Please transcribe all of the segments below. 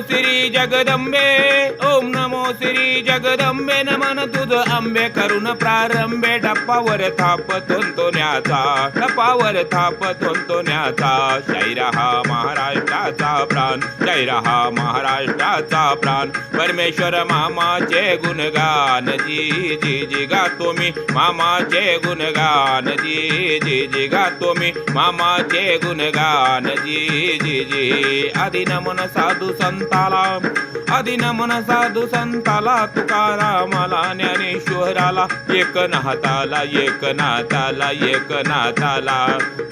श्री जगदंबे। ओम नमो श्री जगदंबे नमन तुझ आंबे करून प्रारंभे डप्पावर थाप तोंतोण्याचा डप्पावर थाप तोंतोण्याचा शैरा हा महाराष्ट्राचा प्राण शैरा हा महाराष्ट्राचा प्राण. परमेश्वर मामाचे गुणगान जी जी जी गातो मी. मामाचे गुणगान जी जी जी गातो मी. मामाचे गुणगान जी जी जी. आदि नमन साधू संताला आदि नमन साधू संताला तुकारामाला ज्ञानेश्वराला एक नाताला एक नाताला एक नाताला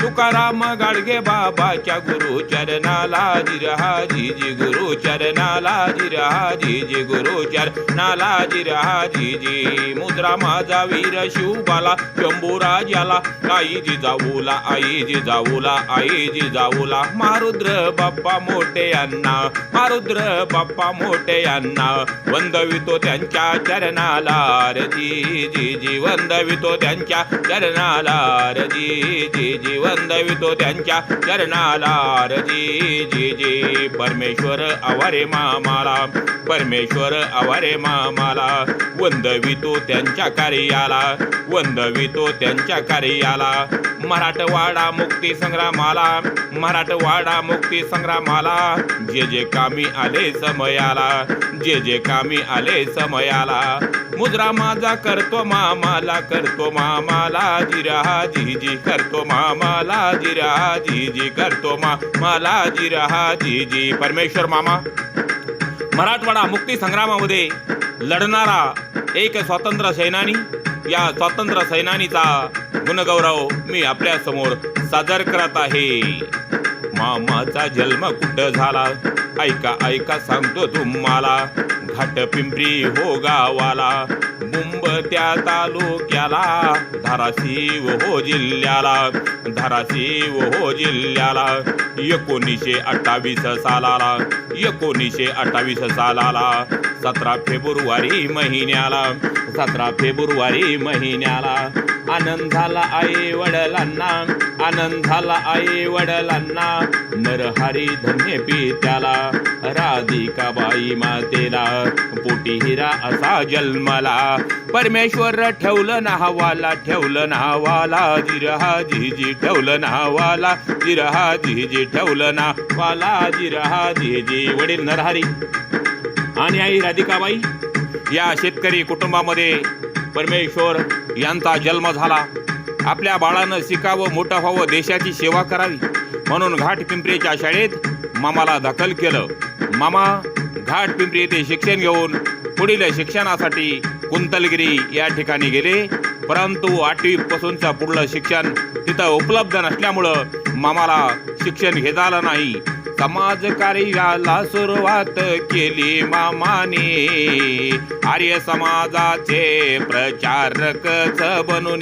तुकाराम गाडगे बाबाच्या गुरु चरणाला जिरहा जी गुरु चरणाला जिरहा जी गुरु चरणाला जिरहा जी मुद्रा माझा वीर शिवबाला शंभूराजाला आई जी जाऊला आई जी जाऊला आई जी जाऊला. मारुद्र बाप्पा मोठे यांना मारुद्र बाप्पा मोठे यांना वंदवितो त्यांच्या चरणाला रजी जी जी वंदवितो त्यांच्या चरणाला रजी जी जी वंदवितो त्यांच्या चरणाला रजी जी जी. परमेश्वर आवारे मामाला परमेश्वर आवारे मामाला वंदवितो त्यांच्या कार्याला वंदवितो त्यांच्या कार्याला. मराठवाडा मुक्ती संग्रामाला मराठवाडा मुक्ती संग्रामाला जे जे कामी आले समयाला जे जे कामी आले समयाला. मुजरा माझा करतो मामाला करतो मामाला जिरा जी जी करतो मामाला जिरा जी जी करतो मामाला जिरा जी जी परमेश्वर मामा मराठवाडा मुक्ती संग्रामामध्ये लढणारा एक स्वातंत्र्य सैनानी या स्वातंत्र्य सैनानीचा गुणगौरव मी आपल्यासमोर सादर करत आहे. मामाचा जन्म कुठं झाला? ऐका ऐका सांगतो तुम्हाला. घाट पिंपरी हो गावाला मुंब त्या तालुक्याला. धाराशिव हो जिल्ह्याला धाराशिव हो जिल्ह्याला. एकोणीसशे अठ्ठावीस सालाला एकोणीसशे अठ्ठावीस सालाला. सतरा फेब्रुवारी महिन्याला सतरा फेब्रुवारी महिन्याला. आनंद झाला आई वडिलांना आनंद झाला आई वडिलांना नरहरी धन्य पित्याला राधिका बाई मातेला पोटी हिरा असा जन्मला. परमेश्वर ठेवलं नावाला ठेवलं नावाला जिरहा जीजी ठेवलं नावाला जिरहा जीजी ठेवलं नावाला जिरहा जीजी वडील नरहरी. आणि आई राधिकाबाई या शेतकरी कुटुंबामध्ये परमेश्वर यांचा जन्म झाला. आपल्या बाळानं शिकावं मोठं व्हावं देशाची सेवा करावी म्हणून घाट पिंपरीच्या शाळेत मामाला दाखल केलं. मामा घाट पिंपरी येथे शिक्षण घेऊन पुढील शिक्षणासाठी कुंतलगिरी या ठिकाणी गेले. परंतु आठवीपासूनचं पुढलं शिक्षण तिथं उपलब्ध नसल्यामुळं मामाला शिक्षण घेता आलं नाही. समाजकार्याला सुरुवात केली मामाने. आर्य समाजाचे प्रचारकच बनून.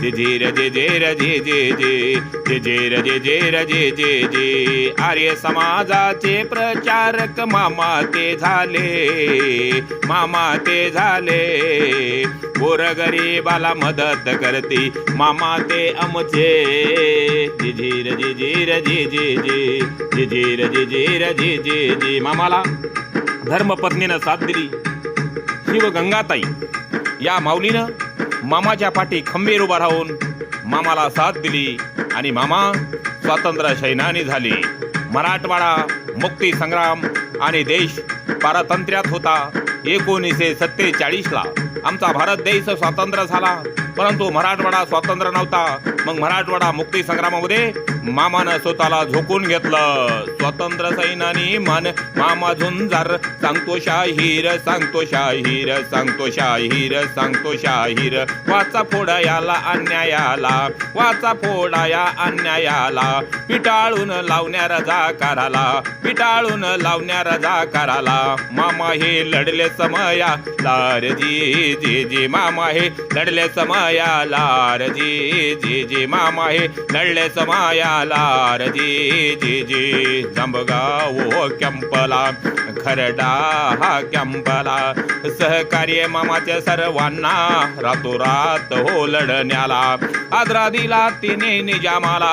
जे जे र जे जे जे जे जे जे जे जे जे जे जे आर्य समाजाचे प्रचारक मामा ते झाले. मामा ते झाले. गोरगरीबाला मदत करते मामा ते आमचे. जे जे र जे जे र जे जे र जे जे जे मामाला धर्मपत्नीनं साथ दिली शिव गंगाताई या माऊलीनं मामाच्या पाठी खंबीर उभा राहून मामाला साथ दिली आणि मामा स्वातंत्र्य सैनानी झाले मराठवाडा मुक्ती संग्राम आणि देश पारतंत्र्यात होता एकोणीसशे सत्तेचाळीसला आमचा भारत देश स्वातंत्र्य झाला परंतु मराठवाडा स्वातंत्र्य नव्हता मग मराठवाडा मुक्ती संग्रामामध्ये मामानं स्वतःला झोकून घेतलं. स्वतंत्र सैनानी मन मामा झुंजार. सांगतो शाहीर सांगतो शाहीर सांगतो शाहीर सांगतो शाहीर. वाचा फोडा याला अन्यायाला. वाचा फोडाया अन्यायाला. पिटाळून लावण्या रजाकाराला. पिटाळून लावण्या रजाकाराला. मामा हे लढले समया लारजी जे जे मामा हे लढले समया लारजी जे जे मामा हे लढले समया मामाला रजी जी जी जंबगाव हो कॅम्पला खरडा हा कॅम्पला. सहकार्य मामाच्या सर्वांना रातोरात हो लढण्याला. आदरा दिला तिने निजामाला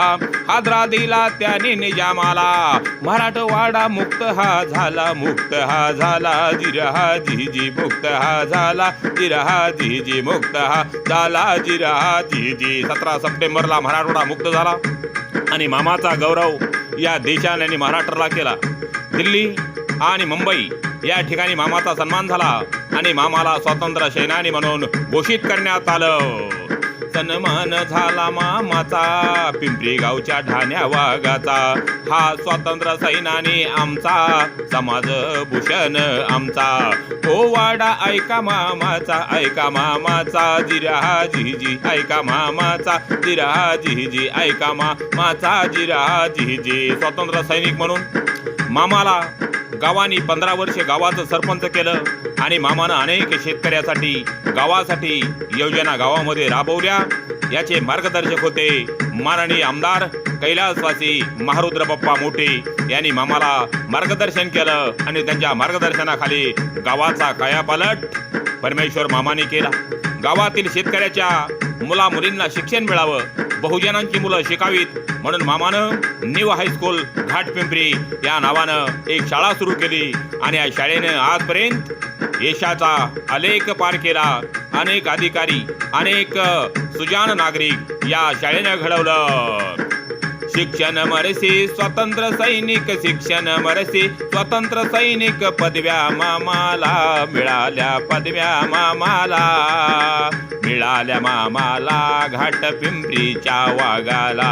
आदरा दिला त्याने निजामाला. मराठवाडा मुक्त हा झाला मुक्त हा झाला जिरहा जिजी मुक्त हा झाला जिरहा जीजी मुक्त हा झाला जिरहा जीजी सतरा सप्टेंबरला मराठवाडा मुक्त झाला. आणि मामाचा गौरव या देशाने आणि महाराष्ट्राला केला. दिल्ली आणि मुंबई या ठिकाणी मामाचा सन्मान झाला आणि मामाला स्वातंत्र्य सेनानी म्हणून घोषित करण्यात आलं. सन्मान झाला मामाचा. पिंपरी गावच्या ढाण्या वाघाचा. हा स्वातंत्र्य सैनानी आमचा. समाज भूषण आमचा. ओ वाडा ऐका मामाचा ऐका मामाचा. जिरा जिजी ऐका मामाचा. जिरा जिजी ऐका मामाचा. जिरा जिजी स्वातंत्र्य सैनिक म्हणून मामाला गावानी पंधरा वर्षे गावाचं सरपंच केलं. आणि मामानं अनेक शेतकऱ्यासाठी गावासाठी योजना गावामध्ये राबवल्या. याचे मार्गदर्शक होते माननीय आमदार कैलासवासी महारुद्र बाप्पा मोठे यांनी मामाला मार्गदर्शन केलं आणि त्यांच्या मार्गदर्शनाखाली गावाचा कायापालट परमेश्वर मामाने केला. गावातील शेतकऱ्याच्या मुला मुलींना शिक्षण मिळावं बहुजनांची मुलं शिकावीत म्हणून मामानं न्यू हायस्कूल घाटपिंपरी या नावानं एक शाळा सुरू केली आणि या शाळेनं आजपर्यंत यशाचा आलेख पार केला. अनेक अधिकारी अनेक सुजान नागरिक या शाळेनं घडवलं. शिक्षण मरसी स्वतंत्र सैनिक शिक्षण मरसी स्वतंत्र सैनिक पदव्या मामाला मिळाल्या पदव्या मामाला. मिळाल्या मामाला घाट पिंपरीच्या वागाला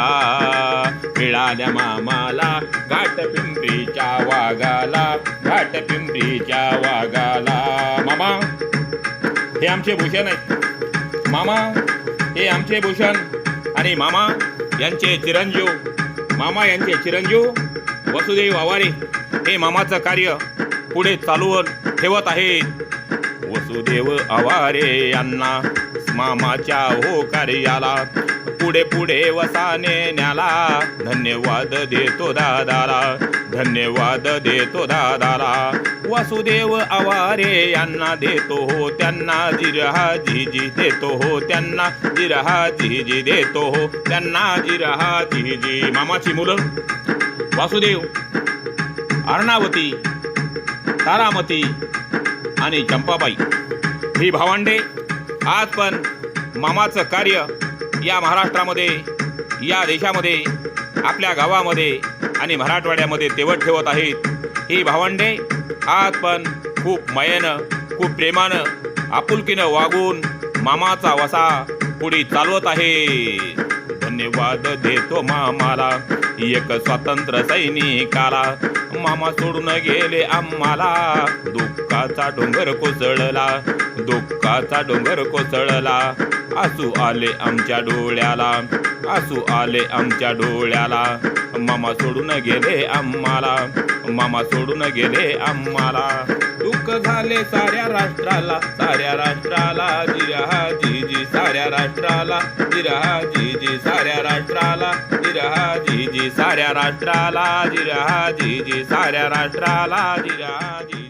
मिळाल्या मामाला घाट पिंपरीच्या वागाला घाट पिंपरीच्या वागाला मामा हे आमचे भूषण आहेत. मामा हे आमचे भूषण. आणि मामा यांचे चिरंजीव. मामा यांचे चिरंजीव वसुदेव आवारे हे मामाचं कार्य पुढे चालू ठेवत आहेत. वसुदेव आवारे यांना मामाच्या हो कार्याला पुढे पुढे वसाने न्याला. धन्यवाद देतो दादाला. धन्यवाद देतो दादाला. वासुदेव आवारे यांना देतो हो त्यांना जिरहा जिजी देतो हो त्यांना जिरहा जिजी देतो हो त्यांना जिरहा जिजी. मामाची मुलं वासुदेव अर्णावती तारामती आणि चंपाबाई. ही भावंडे आज पण मामाचं कार्य या महाराष्ट्रामध्ये या देशामध्ये आपल्या गावामध्ये आणि मराठवाड्यामध्ये तेवट ठेवत आहेत. ही भावंडे आज पण खूप मयेनं खूप प्रेमानं आपुलकीनं वागून मामाचा वसा पुढे चालवत आहे धन्यवाद देतो मामाला एक स्वतंत्र सैनिकाला. मामा सोडून गेले आम्हाला. दुःखाचा डोंगर कोसळला दुःखाचा डोंगर कोसळला. आसू आले आमच्या डोळ्याला आसू आले आमच्या डोळ्याला. मामा सोडून गेले आम्हाला मामा सोडून गेले आम्हाला. दुःख झाले साऱ्या राष्ट्राला साऱ्या राष्ट्राला जिरा साऱ्या राष्ट्राला जिरहा जीजी साऱ्या राष्ट्राला जिरहा जीजी.